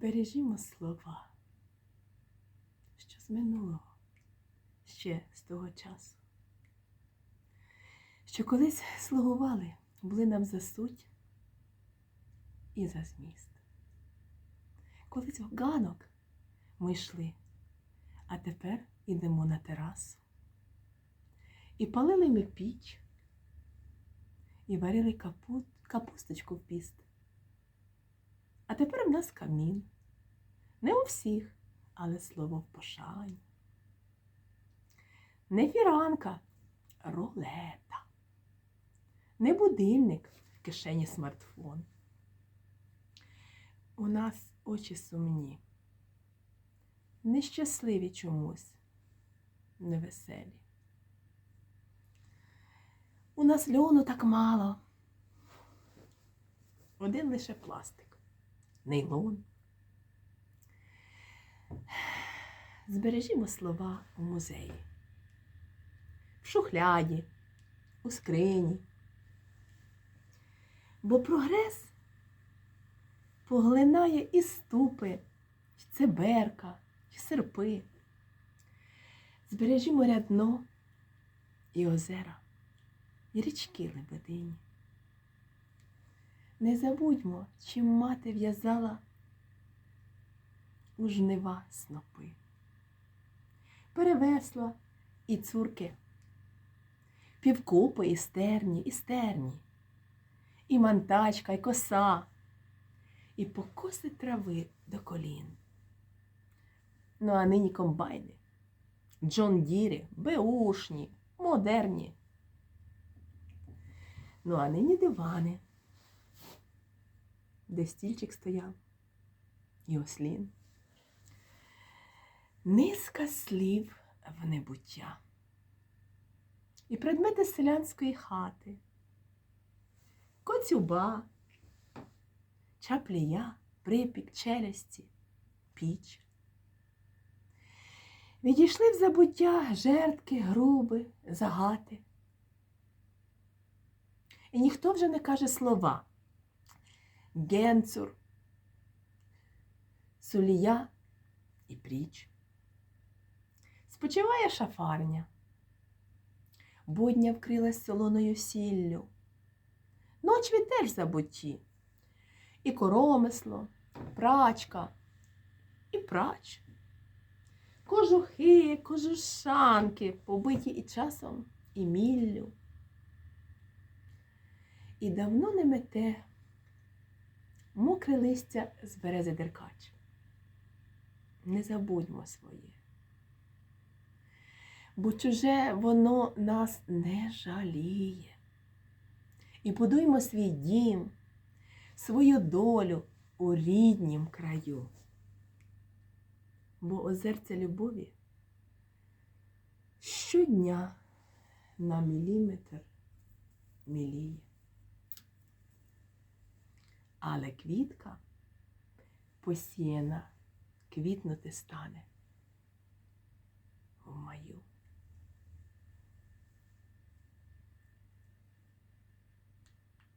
Бережімо слова, що з минулого, ще з того часу, що колись слугували, були нам за суть і за зміст. Колись в ганок ми йшли, а тепер ідемо на терасу. І палили ми піч, і варили капу... капусточку в піст. А тепер в нас камін. Не у всіх, але слово в пошані. Не фіранка, рулета. Не будильник в кишені смартфон. У нас очі сумні, нещасливі чомусь, невеселі. У нас льону так мало. Один лише пластик, нейлон. Збережімо слова у музеї, в шухляді, у скрині. Бо прогрес поглинає і ступи, і циберка, і серпи. Збережімо рядно і озера і річки лебедині. Не забудьмо, чим мати в'язала у жнива снопи, перевесла і цурки, півкупи і стерні, і стерні, і мантачка, і коса, і покоси трави до колін. Ну а нині комбайни, Джон Дірі, беушні, модерні. Ну, а нині дивани, де стільчик стояв і ослін. Низка слів в небуття. І предмети селянської хати, коцюба, чаплія, припік, челюсті, піч. Відійшли в забуття жертки, груби, загати. І ніхто вже не каже слова. Генцур, сулія і пріч. Спочиває шафарня. Будня вкрилась солоною сіллю. Ночві теж забутті. І коромисло, прачка, і прач. Кожухи, кожушанки, побиті і часом, і міллю і давно не мете мокре листя з берези деркач. Не забудьмо своє, бо чуже воно нас не жаліє. І будуймо свій дім, свою долю у ріднім краю. Бо озерця любові щодня на міліметр міліє але квітка посіяна квітнути стане.